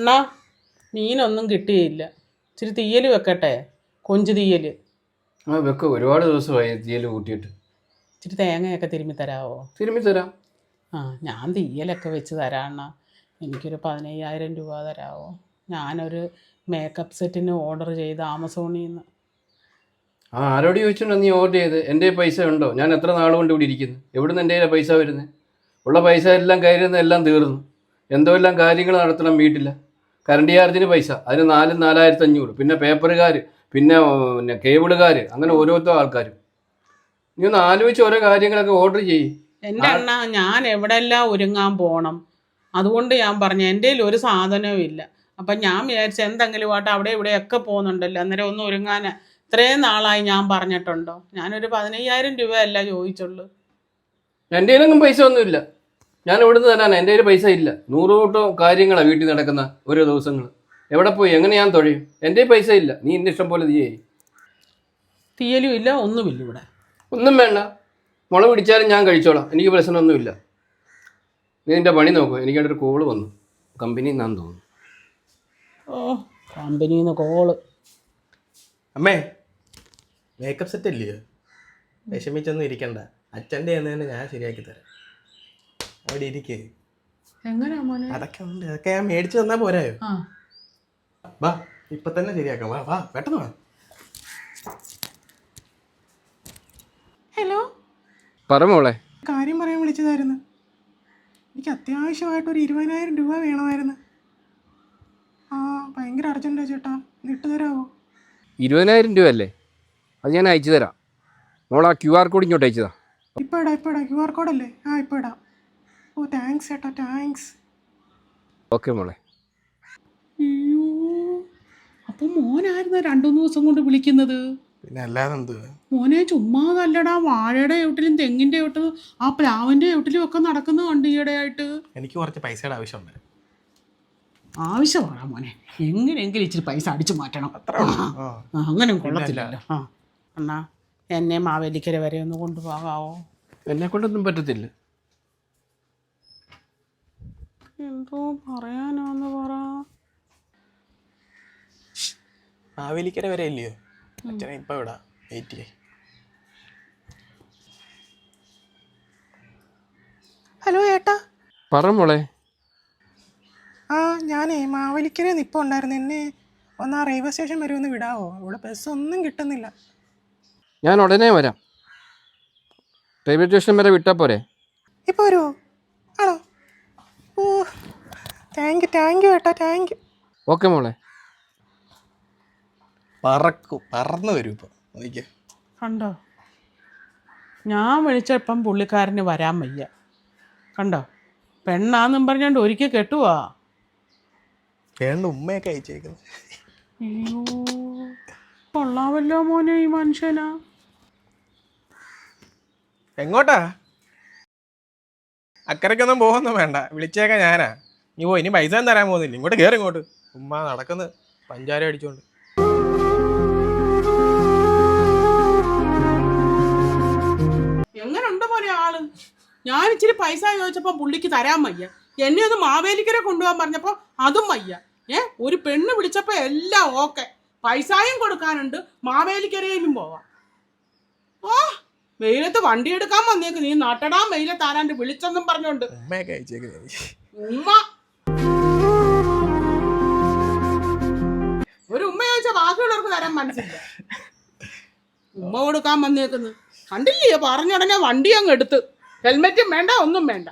എന്നാ മീനൊന്നും കിട്ടിയില്ല. ഇച്ചിരി തീയൽ വെക്കട്ടെ കൊഞ്ച് തീയൽ ആ വെക്ക്. ഒരുപാട് ദിവസമായി തീയൽ കൂട്ടിയിട്ട്. ഇച്ചിരി തേങ്ങയൊക്കെ തിരുമ്മി തരാമോ തിരുമ്പി തരാം. ആ ഞാൻ തീയലൊക്കെ വെച്ച് തരാണ എനിക്കൊരു പതിനയ്യായിരം രൂപ തരാമോ ഞാനൊരു മേക്കപ്പ് സെറ്റിന് ഓർഡർ ചെയ്ത് ആമസോണിൽ നിന്ന് ആ ആരോട് ചോദിച്ചിട്ടുണ്ടോ നീ ഓർഡർ ചെയ്ത്? എന്റെ പൈസ ഉണ്ടോ? ഞാൻ എത്ര നാൾ കൊണ്ട് ഇവിടെ ഇരിക്കുന്നു? എവിടുന്ന് എന്റെ പൈസ വരുന്നത് ഉള്ള പൈസ എല്ലാം കയ്യിരുന്ന എല്ലാം തീർന്നു. എന്തോ എല്ലാം കാര്യങ്ങൾ നടത്തണം വീട്ടിൽ കറണ്ട് ചാർജിന് പൈസ. അതിന് നാലും നാലായിരത്തി അഞ്ഞൂറ് പിന്നെ പേപ്പറുകാർ പിന്നെ പിന്നെ കേബിളുകാർ അങ്ങനെ ഓരോരുത്തർ ആൾക്കാർ നീ ഒന്ന് ആലോചിച്ച് ഓരോ കാര്യങ്ങളൊക്കെ ഓർഡർ ചെയ്യും. എന്റെ അണ്ണ ഞാൻ എവിടെല്ലാം ഒരുങ്ങാൻ പോകണം അതുകൊണ്ട് ഞാൻ പറഞ്ഞു എന്റെ കയ്യിൽ ഒരു സാധനവും ഇല്ല. അപ്പം ഞാൻ വിചാരിച്ചു എന്തെങ്കിലും ആട്ടെ അവിടെ ഇവിടെയൊക്കെ പോകുന്നുണ്ടല്ലോ. അന്നേരം ഒന്ന് ഒരുങ്ങാൻ ഇത്രയും നാളായി ഞാൻ പറഞ്ഞിട്ടുണ്ടോ? ഞാനൊരു പതിനയ്യായിരം രൂപയല്ല ചോദിച്ചുള്ളൂ. എന്റെ കയ്യിലൊന്നും പൈസ ഒന്നുമില്ല. ഞാൻ ഇവിടുന്ന് തരാനാണ് എന്റെ കയ്യിൽ പൈസ ഇല്ല. നൂറ് കൂട്ടം കാര്യങ്ങളാണ് വീട്ടിൽ നടക്കുന്ന ഓരോ ദിവസങ്ങൾ. എവിടെ പോയി? എങ്ങനെ ഞാൻ തൊഴിയും? എന്റെ പൈസ ഇല്ല. നീ എന്റെ ഇഷ്ടം പോലെ തീയേ തീയലും ഇല്ല ഒന്നുമില്ല ഇവിടെ. ഒന്നും വേണ്ട. മുള പിടിച്ചാലും ഞാൻ കഴിച്ചോളാം. എനിക്ക് പ്രശ്നമൊന്നുമില്ല. നീ എന്റെ പണി നോക്കൂ. എനിക്കവിടെ ഒരു കോൾ വന്നു. കമ്പനി നിന്നാന്ന് തോന്നുന്നു. ഓ കമ്പനിയിൽ നിന്ന് കോൾ. അമ്മേ മേക്കപ്പ് സെറ്റ് ഇല്ലയോ? വിഷമിച്ചൊന്നും ഇരിക്കണ്ട. അച്ഛന്റെ തന്നെ ഞാൻ ശരിയാക്കി തരാം. അവിടെ ഇരിക്കേ. എങ്ങനെയാ മോനെ? അതൊക്കെ ഉണ്ട്. അതൊക്കെ ഞാൻ മേടിച്ചു തന്നാ പോരായോ? ആ. വാ ഇപ്പൊ തന്നെ ശരിയാക്കാം. വാ വാ പെട്ടെന്ന് വാ. ഹലോ? പറ മോളെ. കാര്യം പറയാൻ വിളിച്ചതായിരുന്നു. എനിക്ക് അത്യാവശ്യമായിട്ട് ഒരു ഇരുപതിനായിരം രൂപ വേണമായിരുന്നു. ആ ഭയങ്കര അർജന്റാ ചേട്ടാ. ഇട്ട് തരാമോ ഇരുപതിനായിരം രൂപ അല്ലേ അത് ഞാൻ അയച്ചു തരാം. മോൾ ആ ക്യു ആർ കോഡ് ഇങ്ങോട്ട് അയച്ചതാ. ഇപ്പോൾ ഇടാം ഇപ്പോൾ ഇടാം. ക്യു ആർ കോഡല്ലേ ആ ഇപ്പോൾ ഇടാം. ഓ താങ്ക്സ് ചേട്ടാ താങ്ക്സ് ഓക്കെ മോളെ. അയ്യോ അപ്പൊ മോനായിരുന്നു രണ്ടു മൂന്ന് ദിവസം കൊണ്ട് വിളിക്കുന്നത്? പിന്നെ അല്ലാതെ എന്ത്? മോനെ ചുമ്മാതല്ലടാ വാഴയുടെ ചവിട്ടിലും തെങ്ങിന്റെ ചവിട്ടിലും ആ പ്ലാവിന്റെ ചവിട്ടിലും ഒക്കെ നടക്കുന്ന കണ്ട് ഈയിടെയായിട്ട്. എനിക്ക് കുറച്ച് പൈസയുടെ ആവശ്യമുണ്ട്. ആവശ്യമാണ് മോനെ? എങ്ങനെയെങ്കിലും ഇച്ചിരി പൈസ അടിച്ചു മാറ്റണം. ആ ആ, അങ്ങനെ കൊള്ളത്തില്ലല്ലോ. ആ അണ്ണാ എന്നെ മാവേലിക്കര വരെ ഒന്ന് കൊണ്ടുപോകാവോ? എന്നെ കൊണ്ടൊന്നും പറ്റത്തില്ല. എന്തോ പറയാനാന്ന് പറ. മാവേലിക്കര വരെ ഇല്ലയോ? അച്ഛനെ ഇപ്പൊ ഇവിടെ വെയിറ്റ് ചെയ്യേ. ഹലോ ഏട്ടാ. പറ മോളെ. ആ ഞാനേ മാവേലിക്കര നിപ്പുണ്ടായിരുന്നു ഉണ്ടായിരുന്നു. എന്നെ ഒന്ന് ആ റെയിൽവേ സ്റ്റേഷൻ വരെ ഒന്ന് വിടാവോ? ഇവിടെ ബസ് ഒന്നും കിട്ടുന്നില്ല. ഞാൻ ഉടനെ വരാം. റെയിൽവേ സ്റ്റേഷൻ വരെ വിട്ടാ പോരെ. ഇപ്പോൾ വരുമോ ആണോ ഓ താങ്ക് യു താങ്ക് യു ഏട്ടാ താങ്ക് യു. ഓക്കെ മോളെ. പറക്കും പറന്നു വരും ഇപ്പൊ. നോക്കിയേ കണ്ടോ? ഞാൻ വിളിച്ചപ്പം പുള്ളിക്കാരന് വരാൻ വയ്യ. കണ്ടോ? പെണ്ണാന്നും പറഞ്ഞോണ്ട് ഒരിക്കൽ കെട്ടുവാ. ഉമ്മയൊക്കെ അയച്ചേക്കുന്നത്. അയ്യോ കൊള്ളാമല്ലോ മോനെ ഈ മനുഷ്യനാ. എങ്ങോട്ടാ? അക്കരക്കൊന്നും പോകുന്നു വേണ്ട. വിളിച്ചേക്കാം ഞാനാ. നീ പോയി ഇനി പൈസ തരാൻ പോകുന്നില്ല. ഇങ്ങോട്ട് കയറി ഇങ്ങോട്ട്. ഉമ്മ നടക്കുന്നത് പഞ്ചാര അടിച്ചോണ്ട്. എങ്ങനുണ്ട് മോനെ ആൾ? ഞാൻ ഇച്ചിരി പൈസ ചോദിച്ചപ്പോ പുള്ളിക്ക് തരാൻ വയ്യ. എന്നെ ഒന്ന് മാവേലിക്കര കൊണ്ടുപോകാൻ പറഞ്ഞപ്പോ അതും വയ്യ. ഏ ഒരു പെണ്ണ് വിളിച്ചപ്പോ എല്ലാം ഓക്കെ. പൈസയും കൊടുക്കാനുണ്ട്. മാവേലിക്കരയിലും പോവാം. ഓ വെയിലത്ത് വണ്ടി എടുക്കാൻ വന്നേക്ക്. നീ നട്ടടാൻ താരാണ്ട് വിളിച്ചെന്നും പറഞ്ഞോണ്ട്. ഉമ്മ തരാൻ മനസ്സില്ല. ഉമ്മ കൊടുക്കാൻ വന്നേക്കുന്നത് കണ്ടില്ലേ? പറഞ്ഞുടനെ വണ്ടി അങ്ങ് എടുത്ത്. ഹെൽമെറ്റും വേണ്ട ഒന്നും വേണ്ട.